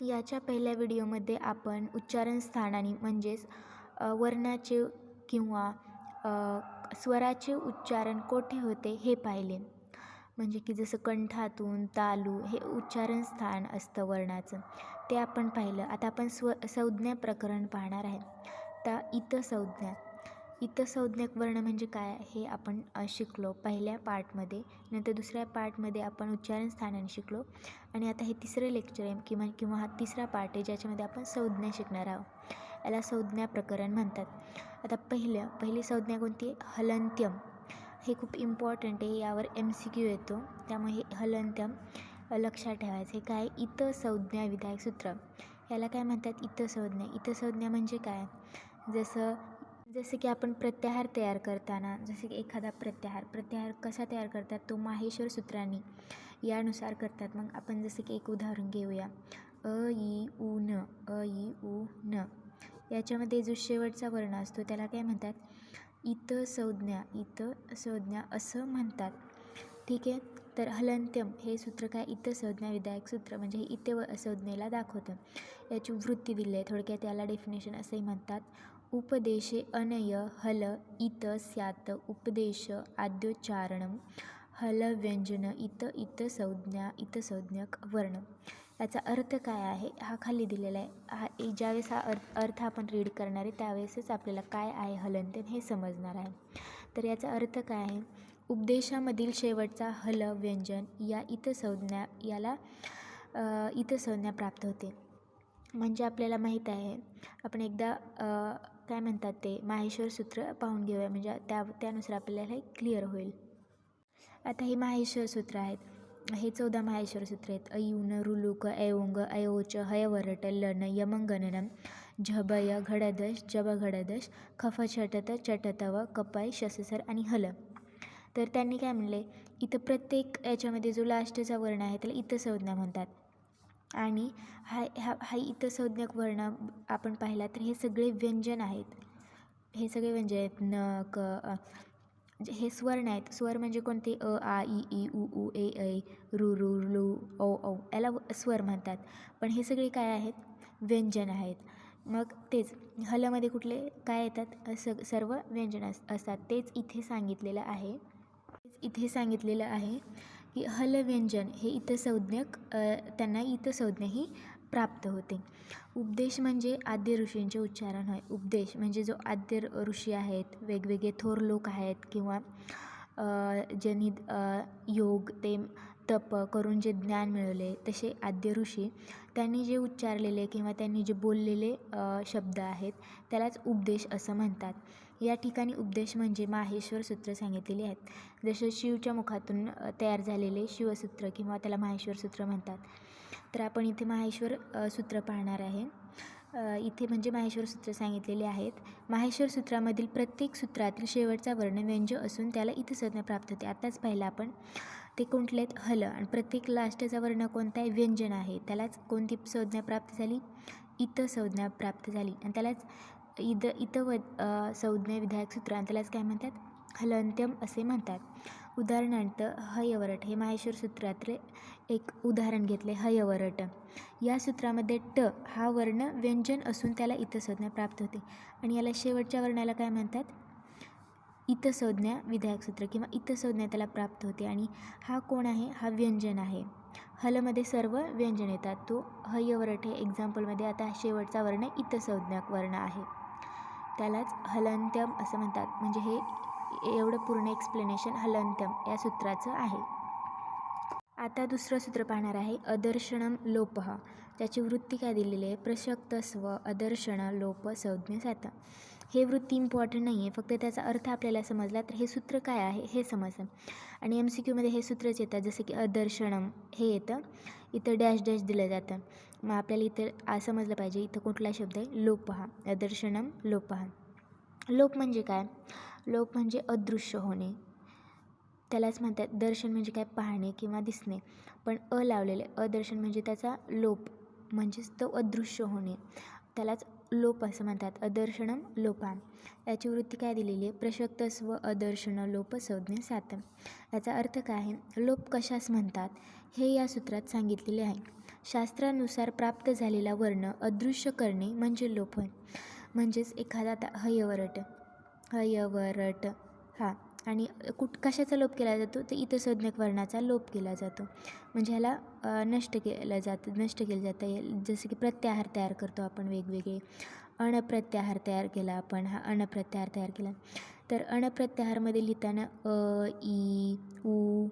याच्या पहिल्या व्हिडिओमध्ये आपण उच्चारण स्थानाने म्हणजेच वर्णाचे किंवा स्वराचे उच्चारण कोठे होते हे पाहिले. म्हणजे की जसं कंठातून तालू हे उच्चारण स्थान असतं वर्णाचं. ते आपण पाहिलं. आता आपण स्व संज्ञा प्रकरण पाहणार आहे. त्या इथं संज्ञा इतर संज्ञक वर्ण म्हणजे काय हे आपण शिकलो पहिल्या पार्टमध्ये नंतर दुसऱ्या पार्टमध्ये आपण उच्चारण स्थानाने शिकलो. आणि आता हे तिसरं लेक्चर आहे किंवा किंवा हा तिसरा पार्ट आहे ज्याच्यामध्ये आपण संज्ञा शिकणार आहोत. याला संज्ञा प्रकरण म्हणतात. आता पहिलं पहिली संज्ञा कोणती हलंत्यम. हे खूप इम्पॉर्टंट आहे. यावर एम सी क्यू येतो. त्यामुळे हे हलंत्यम लक्षात ठेवायचं. हे काय? इतर संज्ञा विधायक सूत्र. याला काय म्हणतात? इतर संज्ञा. इतर संज्ञा म्हणजे काय? जसं जसं की आपण प्रत्याहार तयार करताना जसे की एखादा प्रत्याहार प्रत्याहार कसा तयार करतात तो माहेश्वर सूत्रांनी यानुसार करतात. मग आपण जसं की एक उदाहरण घेऊया. अ ई उ न अ ई उ न. याच्यामध्ये जो शेवटचा वर्ण असतो त्याला काय म्हणतात? इत संज्ञा इत संज्ञा असं म्हणतात. ठीक आहे? तर हलंत्यम हे सूत्र काय? इत संज्ञा विधायक सूत्र म्हणजे हे व संज्ञेला दाखवतं. याची वृत्ती दिली आहे. थोडक्यात याला डेफिनेशन असंही म्हणतात. उपदेशे अनय हल इत स्यात् उपदेश आद्योच्चारणं। हल व्यंजन इत इत संज्ञा इत संज्ञक वर्ण। याचा अर्थ काय आहे? हा खाली दिलेला आहे. हा ज्यावेळेस हा अर्थ अर्थ आपण रीड करणार आहे त्यावेळेसच आपल्याला काय आहे हलंत्यन हे समजणार आहे. तर याचा अर्थ काय आहे? उपदेशामधील शेवटचा हल व्यंजन या इत संज्ञा याला इत संज्ञा प्राप्त होते. म्हणजे आपल्याला माहीत आहे आपण एकदा काय म्हणतात ते? माहेश्वर सूत्र पाहून घेऊया. म्हणजे त्या त्यानुसार आपल्याला हे क्लिअर होईल. आता हे माहेश्वर सूत्र आहेत. हे चौदा माहेश्वर सूत्र आहेत. अयुन रुलुक ऐओंग अयोच हयवरट लन यमंगननम झबय घडदश जब घडदश खफ छटत चटतव कपाय शससर आणि हल. तर त्यांनी काय म्हणले? इथं प्रत्येक याच्यामध्ये जो लास्टचा वर्ण आहे त्याला इथं संज्ञा म्हणतात. आणि हा हा हा इतर संज्ञक वर्ण आपण पाहिला तर हे सगळे व्यंजन आहेत. हे सगळे व्यंजन आहेत. न क म्हणजे हे स्वर्ण आहेत स्वर म्हणजे कोणते? अ आ इ ई उ उ ए ऐ रु रु लु ओ औ याला स्वर म्हणतात. पण हे सगळे काय आहेत? व्यंजन आहेत. मग तेच हलमध्ये कुठले? काय येतात? स सर्व व्यंजन असतात. तेच इथे सांगितलेलं आहे. इथे सांगितलेलं आहे. की हलव्यंजन हे इथं संज्ञक त्यांना इथं ही प्राप्त होते. उपदेश म्हणजे आद्य ऋषींचे उच्चारण होय. उपदेश म्हणजे जो आद्य ऋषी आहेत वेगवेगळे थोर लोक आहेत किंवा ज्यांनी योग ते तप करून जे ज्ञान मिळवले तसे आद्य ऋषी त्यांनी जे उच्चारलेले किंवा त्यांनी जे बोललेले शब्द आहेत त्यालाच उपदेश असं म्हणतात. या ठिकाणी उपदेश म्हणजे माहेश्वर सूत्र सांगितलेली आहेत. जसं शिवच्या मुखातून तयार झालेले शिवसूत्र किंवा त्याला माहेश्वर सूत्र म्हणतात. तर आपण इथे माहेश्वर सूत्र पाहणार आहे. इथे म्हणजे माहेश्वर सूत्र सांगितलेले आहेत. माहेश्वर सूत्रामधील प्रत्येक सूत्रातील शेवटचा वर्ण व्यंज असून त्याला इथं संज्ञा प्राप्त होते. आत्ताच पाहिलं आपण. ते कोणते आहेत? हल. आणि प्रत्येक लास्टचा वर्ण कोणता आहे? व्यंजन आहे. त्यालाच कोणती संज्ञा प्राप्त झाली? इथं संज्ञा प्राप्त झाली. आणि त्यालाच इद इथं व संज्ञा विधायक सूत्र त्यालाच काय म्हणतात? हलंत्यम असे म्हणतात. उदाहरणार्थ हयवरट हे माहेश्वर सूत्रातले एक उदाहरण घेतले हयवरट. या सूत्रामध्ये ट हा वर्ण व्यंजन असून त्याला इतसंज्ञा प्राप्त होते. आणि याला शेवटच्या वर्णाला काय म्हणतात? इतसंज्ञा विधायक सूत्र किंवा इतसंज्ञा त्याला प्राप्त होते. आणि हा कोण आहे? हा व्यंजन आहे. हलमध्ये सर्व व्यंजन येतात. तो हयवरट हे एक्झाम्पलमध्ये आता शेवटचा वर्ण इथं वर्ण आहे. त्यालाच हलंत्यम असं म्हणतात. म्हणजे हे एवढं पूर्ण एक्सप्लेनेशन हलंत्यम या सूत्राचं आहे. आता दुसरं सूत्र पाहणार आहे अदर्शनम लोपः. त्याची वृत्ती काय दिलेली आहे? प्रशक्त स्व अदर्शन लोप संज्ञ जातं हे वृत्ती इम्पॉर्टंट नाही आहे फक्त त्याचा अर्थ आपल्याला समजला तर हे सूत्र काय आहे हे समजतं आणि एम सी क्यूमध्ये हे सूत्रच येतात जसं की अदर्शनम हे येतं. इथं डॅश डॅश दिलं जातं. मग आपल्याला इथं समजलं पाहिजे इथं कुठला शब्द आहे? लोपहा अदर्शनम लोपहा लोप म्हणजे काय? लोप म्हणजे अदृश्य होणे. त्यालाच म्हणतात दर्शन म्हणजे काय? पाहणे किंवा दिसणे. पण अ लावलेले अदर्शन म्हणजे त्याचा लोप म्हणजेच तो अदृश्य होणे. त्यालाच लोप असं म्हणतात. अदर्शनम लोपा. याची वृत्ती काय दिलेली आहे? प्रशक्त स्व अदर्शन लोप संज्ञ सात याचा अर्थ काय आहे? लोप कशास म्हणतात? हे या सूत्रात सांगितलेले आहे. शास्त्रानुसार प्राप्त झालेला वर्ण अदृश्य करणे म्हणजे लोप होय म्हणजेच एखादा आता हयवरट हयवरट हा. आणि कुठ कशाचा लोप केला जातो? तर इथं संज्ञक वर्णाचा लोप केला जातो. म्हणजे ह्याला नष्ट केलं जातं नष्ट केलं जातं. जसं की प्रत्याहार तयार करतो आपण वेगवेगळे. अणप्रत्याहार तयार केला आपण हा अणप्रत्याहार तयार केला. तर अणप्रत्याहारमध्ये लिहिताना अ ई उ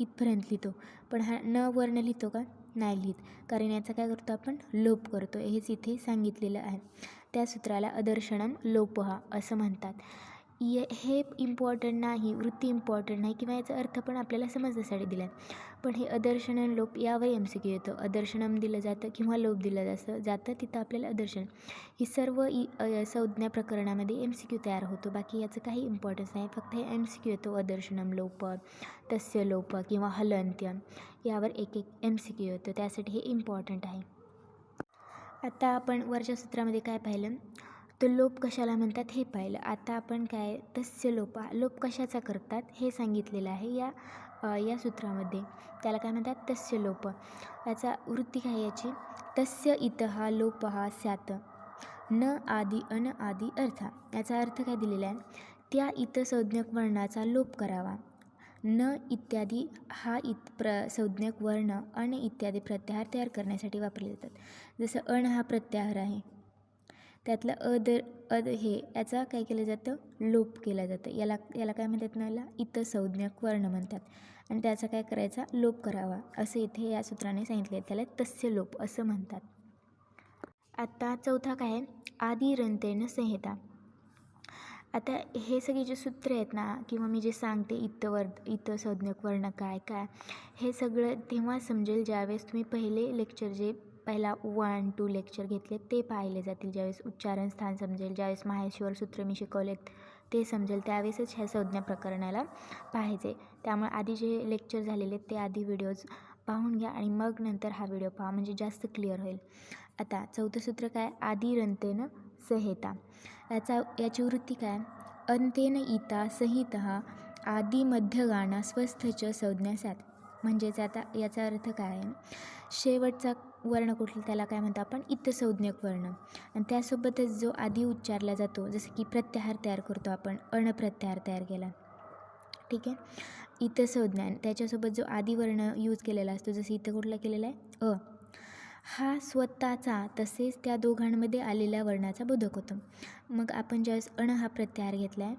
इथपर्यंत लिहितो. पण हा न वर्ण लिहितो का? नाही लिहित कारण याचा काय करतो आपण? लोप करतो. हेच इथे सांगितलेलं आहे. त्या सूत्राला अदर्शनम लोपहा असं म्हणतात. ये हे इम्पॉर्टंट नाही वृत्ती इम्पॉर्टंट नाही किंवा याचा अर्थ पण आपल्याला समजण्यासाठी दिला आहे पण हे अदर्शन लोप यावर एम सी क्यू येतं. अदर्शनम दिलं जातं किंवा लोप दिलं जातं जातं तिथं आपल्याला अदर्शन. ही सर्व इ संज्ञा प्रकरणामध्ये एम सी क्यू तयार होतो. बाकी याचं काही इम्पॉर्टन्स नाही. फक्त हे एम सी क्यू येतो. अदर्शनम लोप तस्य लोप किंवा हलंत्य यावर एक एक एम सी क्यू येतो. त्यासाठी हे इम्पॉर्टंट आहे. आता आपण वरच्या सूत्रामध्ये काय पाहिलं? तर लोप कशाला म्हणतात हे पाहिलं. आता आपण काय तस्य लोप लोप कशाचा करतात हे सांगितलेलं आहे या या सूत्रामध्ये. त्याला काय म्हणतात? तस्य लोप. याचा वृत्ती काय याची? तस्य इतहा लोपहा स्यात. न आदी अन आदी अर्था. याचा अर्थ काय दिलेला आहे? त्या इत संज्ञक वर्णाचा लोप करावा. न इत्यादी हा इत प्र संज्ञक वर्ण अन इत्यादी प्रत्याहार तयार करण्यासाठी वापरले जातात. जसं अण हा प्रत्याहार आहे. त्यातलं अद अद हे याचा काय केलं जातं? लोप केलं जातं. याला याला काय म्हणतात ना याला? इतर संज्ञक वर्ण म्हणतात. आणि त्याचा काय करायचा? लोप करावा. असं इथे या सूत्राने सांगितले त्याला तस्य लोप असं म्हणतात. आता चौथा काय आहे? आदी रंतेन संहिता. आता हे सगळे जे सूत्र आहेत ना किंवा मी जे सांगते इतर वर इतर संज्ञक वर्ण काय काय हे सगळं तेव्हा समजेल ज्यावेळेस तुम्ही पहिले लेक्चर जे पहिला वन टू लेक्चर घेतले ते पाहिले जातील. ज्यावेळेस उच्चारण स्थान समजेल ज्यावेळेस माहेश्वर सूत्र मी शिकवलेत ते समजेल. त्यावेळेसच ह्या संज्ञा प्रकरणाला पाहिजे त्यामुळे आधी जे लेक्चर झालेले आहेत ते आधी व्हिडिओज पाहून घ्या आणि मग नंतर हा व्हिडिओ पहा. म्हणजे जास्त क्लिअर होईल. आता चौथं सूत्र काय? आधी रंतेन संहिता. याचा याची वृत्ती काय? अंतेन इता संहित आदी मध्यगाना स्वस्थच संज्ञासात म्हणजेच आता याचा अर्थ काय? आहे शेवटचा वर्ण कुठलं त्याला काय म्हणतो आपण इतसंज्ञक वर्ण. आणि त्यासोबतच जो आधी उच्चारला जातो जसं की प्रत्याहार तयार करतो आपण अणप्रत्याहार तयार केला. ठीक आहे? इतसंज्ञान त्याच्यासोबत जो आधी वर्ण यूज केलेला असतो जसं इथं कुठला केलेला आहे? अ. हा स्वतःचा तसेच त्या दोघांमध्ये आलेल्या वर्णाचा बोधक होतो. मग आपण ज्यावेळेस अण हा प्रत्याहार घेतला आहे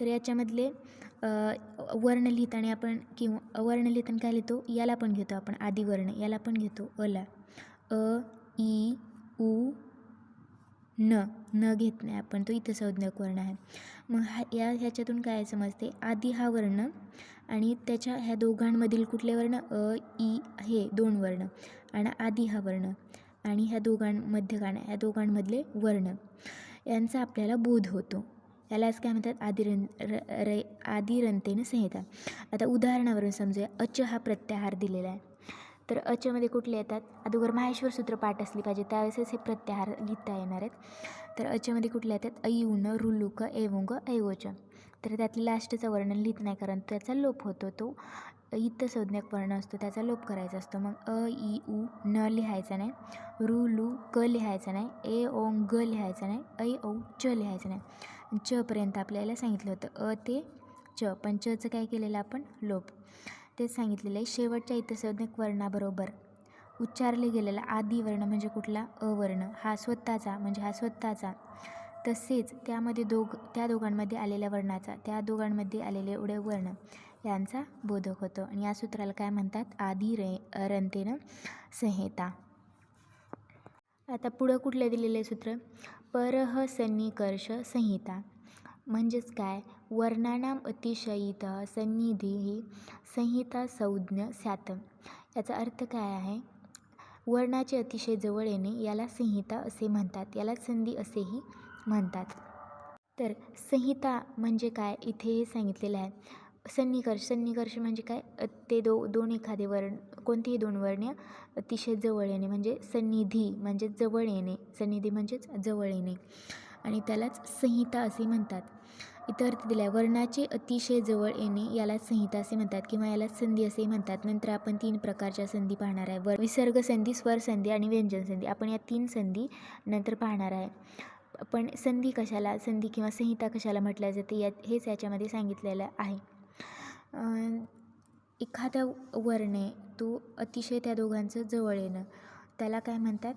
तर याच्यामधले वर्ण लिहिताना आपण किंवा वर्ण लिहिताना काय लिहितो? याला पण घेतो आपण आदिवर्ण याला पण घेतो अला. अ ई उ न न घेत नाही आपण तो इथं संज्ञक वर्ण आहे. मग हा या ह्याच्यातून काय समजते? आधी हा वर्ण आणि त्याच्या ह्या दोघांमधील कुठले वर्ण? अ ई हे दोन वर्ण आणि आधी हा वर्ण आणि ह्या दोघांमध्ये गाणं ह्या दोघांमधले वर्ण. यांचा आपल्याला बोध होतो. यालाच काय म्हणतात? आदिरं र आदिरंतेनं संहिता. आता उदाहरणावरून समजूया. अच हा प्रत्याहार दिलेला आहे. तर अचमध्ये कुठले येतात? अगोदर माहेश्वर सूत्र पाठ असली पाहिजे. त्यावेळेसच हे प्रत्याहार लिहिता येणार आहेत. तर अचमध्ये कुठले येतात? अयुन रुलुक एवुंग ऐवच तर त्यातलं लास्टचं वर्णन लिहित नाही कारण त्याचा लोप होतो. तो इत संज्ञक वर्ण असतो. त्याचा लोप करायचा असतो. मग अ ई उ न लिहायचा नाही. रु लू क लिहायचा नाही. ए ओंग ग लिहायचा नाही. ऐ औ च लिहायचं नाही. चपर्यंत आपल्याला सांगितलं होतं. अ ते च. पण चचं काय केलेलं आपण? लोप. तेच सांगितलेलं आहे. शेवटच्या इतसंज्ञक वर्णाबरोबर उच्चारले गेलेला आदी वर्ण म्हणजे कुठला? अवर्ण हा स्वतःचा म्हणजे हा स्वतःचा. तसेच त्यामध्ये दोघ त्या दोघांमध्ये आलेल्या वर्णाचा त्या दोघांमध्ये आलेले एवढे वर्ण यांचा बोधक होतो. आणि या सूत्राला काय म्हणतात? आधी रे रंतेनं संहिता. आता पुढं कुठले दिलेले सूत्र? परह सन्निकर्ष संहिता. म्हणजेच काय? वर्णानाम अतिशयित सन्निधी ही संहिता संज्ञ सात. याचा अर्थ काय आहे? वर्णाचे अतिशय जवळ येणे याला संहिता असे म्हणतात. याला संधी असेही म्हणतात. तर संहिता म्हणजे काय? इथे हे सांगितलेलं आहे. सन्निकर्ष. सन्निकर्ष म्हणजे काय? ते दो दोन एखादे वर्ण कोणतेही दोन वर्ण अतिशय जवळ येणे. म्हणजे सन्निधी म्हणजे जवळ येणे. सन्निधी म्हणजेच जवळ येणे. आणि त्यालाच संहिता असे म्हणतात. इतर अर्थ दिला आहे वर्णाचे अतिशय जवळ येणे याला संहिता असे म्हणतात किंवा याला संधी असेही म्हणतात. नंतर आपण तीन प्रकारच्या संधी पाहणार आहे. वर विसर्ग संधी स्वर संधी आणि व्यंजन संधी. आपण या तीन संधी नंतर पाहणार आहे. पण संधी कशाला संधी किंवा संहिता कशाला म्हटल्या जाते या हेच याच्यामध्ये सांगितलेलं आहे. एखादा वर्णे तो अतिशय त्या दोघांचं जवळ येणं. त्याला काय म्हणतात?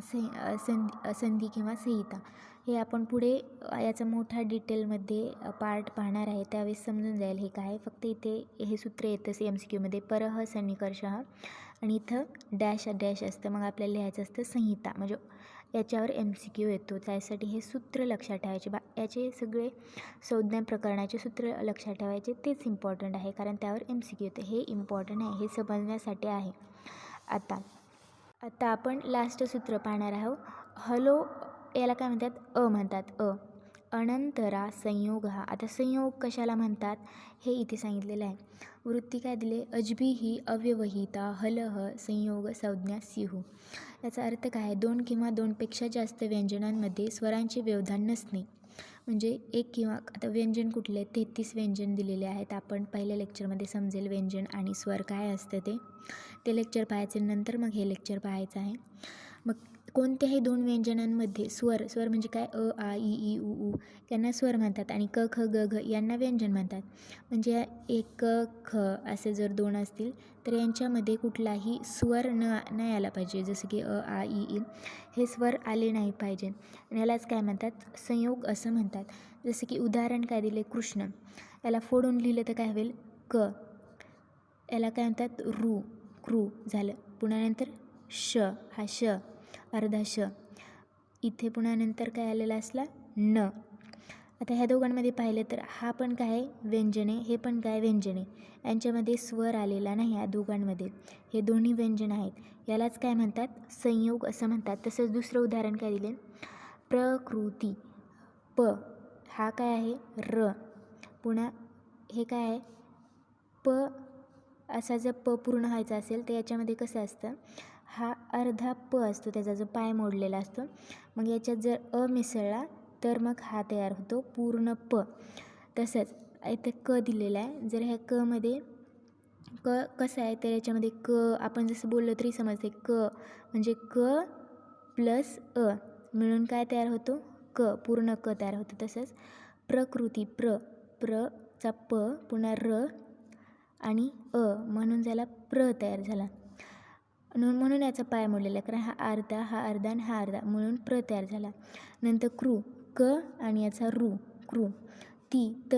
सं संधी संधी किंवा संहिता हे आपण पुढे याचा मोठा डिटेलमध्ये पार्ट पाहणार आहे. त्यावेळेस समजून जाईल हे काय फक्त इथे हे सूत्र येतं सी एम सी क्यूमध्ये परह सन्निकर्षः आणि इथं डॅश डॅश असतं. मग आपल्याला लिहायचं असतं संहिता. म्हणजे याच्यावर एम सी क्यू येतो. त्यासाठी हे सूत्र लक्षात ठेवायचे. बा याचे सगळे संज्ञा प्रकरणाचे सूत्र लक्षात ठेवायचे. तेच इम्पॉर्टंट आहे. कारण त्यावर एम सी क्यू येतं. हे इम्पॉर्टंट आहे. हे समजण्यासाठी आहे. आता आता आपण लास्ट सूत्र पाहणार आहोत. हलो याला काय म्हणतात? अ म्हणतात. अ. अनंतरा संयोग हा. आता संयोग कशाला म्हणतात? हे इथे सांगितलेलं आहे. वृत्ती काय दिले? अजबी ही अव्यवहिता हलह संयोग संज्ञा सिहू. याचा अर्थ काय? आहे दोन किंवा दोनपेक्षा जास्त व्यंजनांमध्ये स्वरांचे व्यवधान नसणे. म्हणजे एक किंवा आता व्यंजन कुठले? तेहतीस व्यंजन दिलेले आहेत. आपण पहिल्या लेक्चरमध्ये समजेल व्यंजन आणि स्वर काय असतं ते. ते लेक्चर पाहायचे नंतर मग हे लेक्चर पाहायचं आहे. मग कोणत्याही दोन व्यंजनांमध्ये स्वर स्वर म्हणजे काय? अ आ इ ई उ ऊ यांना स्वर म्हणतात आणि क ख ग घ यांना व्यंजन म्हणतात. म्हणजे एक क ख असे जर दोन असतील तर यांच्यामध्ये कुठलाही स्वर न नाही आला पाहिजे. जसं की अ आ इ ई हे स्वर आले नाही पाहिजे. यालाच काय म्हणतात? संयोग असं म्हणतात. जसं की उदाहरण काय दिले? कृष्ण. याला फोडून लिहिलं तर काय होईल? क. याला काय म्हणतात? रू. क्रू झालं. पुन्हा नंतर श. हा श. अर्धा श इथे पुन्हा नंतर काय आलेला असला? न. आता ह्या दोघांमध्ये पाहिलं तर हा पण काय? आहे व्यंजने हे पण काय व्यंजने? यांच्यामध्ये स्वर आलेला नाही या दोघांमध्ये. हे दोन्ही व्यंजन आहेत. यालाच काय म्हणतात? संयोग असं म्हणतात. तसंच दुसरं उदाहरण काय दिले? प्रकृती. प. हा काय आहे? र. पुन्हा हे काय आहे? प. असा जर प पूर्ण व्हायचा असेल तर याच्यामध्ये कसं असतं? हा अर्धा प असतो त्याचा जो पाय मोडलेला असतो. मग याच्यात जर अ मिसळला तर मग हा तयार होतो पूर्ण प. तसंच इथे क दिलेला आहे. जर ह्या कमध्ये क कसं आहे तर याच्यामध्ये क आपण जसं बोललो तरी समजते. क म्हणजे क प्लस अ. मिळून काय तयार होतो? क. पूर्ण क तयार होतो. तसंच प्रकृती प्र. प्रचा प पुन्हा र आणि अ. म्हणून झाला प्र तयार झाला. म्हणून म्हणून याचा पाय मोडलेला. कारण हा अर्धा हा अर्धा आणि हा अर्धा म्हणून प्र तयार झाला. नंतर क्रू क आणि याचा रू क्रू. ती त.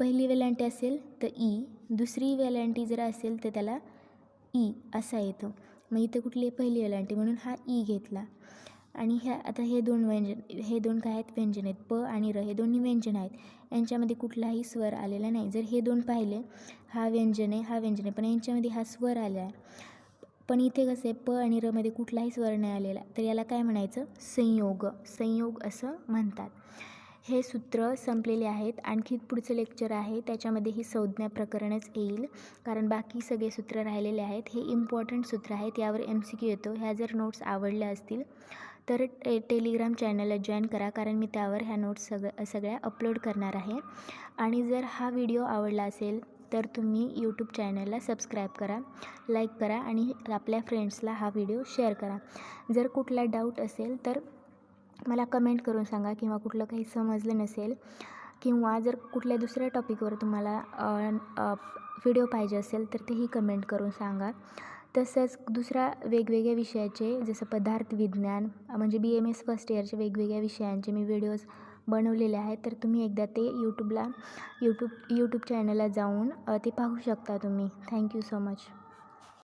पहिली वेलांटी असेल तर ई. दुसरी वेलांटी जर असेल तर त्याला ई असा येतो. मग इथं कुठली पहिली वेलांटी? म्हणून हा ई घेतला. आणि ह्या आता हे दोन व्यंजन हे दोन काय आहेत? व्यंजन आहेत. प आणि र हे दोन्ही व्यंजन आहेत. यांच्यामध्ये कुठलाही स्वर आलेला नाही. जर हे दोन पाहिले हा व्यंजन आहे हा व्यंजन आहे. पण यांच्यामध्ये हा स्वर आला आहे. पण इथे कसं आहे प आणि रमध्ये कुठलाही स्वर नाही आलेला. तर याला काय म्हणायचं? संयोग. संयोग असं म्हणतात. हे सूत्र संपलेले आहेत. आणखी पुढचं लेक्चर आहे. त्याच्यामध्ये ही संज्ञा प्रकरणच येईल. कारण बाकी सगळे सूत्र राहिलेले आहेत. हे इम्पॉर्टंट सूत्र आहेत. यावर एम सी क्यू येतो. ह्या जर नोट्स आवडल्या असतील तर टे टेलिग्राम चॅनलला जॉईन करा. कारण मी त्यावर ह्या नोट्स सग सगळ्या अपलोड करणार आहे. आणि जर हा व्हिडिओ आवडला असेल तर तुम्ही यूट्यूब चॅनलला सबस्क्राईब करा लाईक करा आणि आपल्या फ्रेंड्सला हा व्हिडिओ शेअर करा. जर कुठला डाऊट असेल तर मला कमेंट करून सांगा किंवा कुठलं काही समजलं नसेल किंवा जर कुठल्या दुसऱ्या टॉपिकवर तुम्हाला व्हिडिओ पाहिजे असेल तर तेही कमेंट करून सांगा. तसंच दुसऱ्या वेगवेगळ्या विषयाचे जसं पदार्थ विज्ञान म्हणजे बी एम एस फर्स्ट इयरचे वेगवेगळ्या विषयांचे मी व्हिडिओज बनवलेले आहेत तर तुम्ही एकदा ते यूट्यूबला यूट्यूब यूट्यूब चॅनलला जाऊन ते पाहू शकता तुम्ही. Thank you so much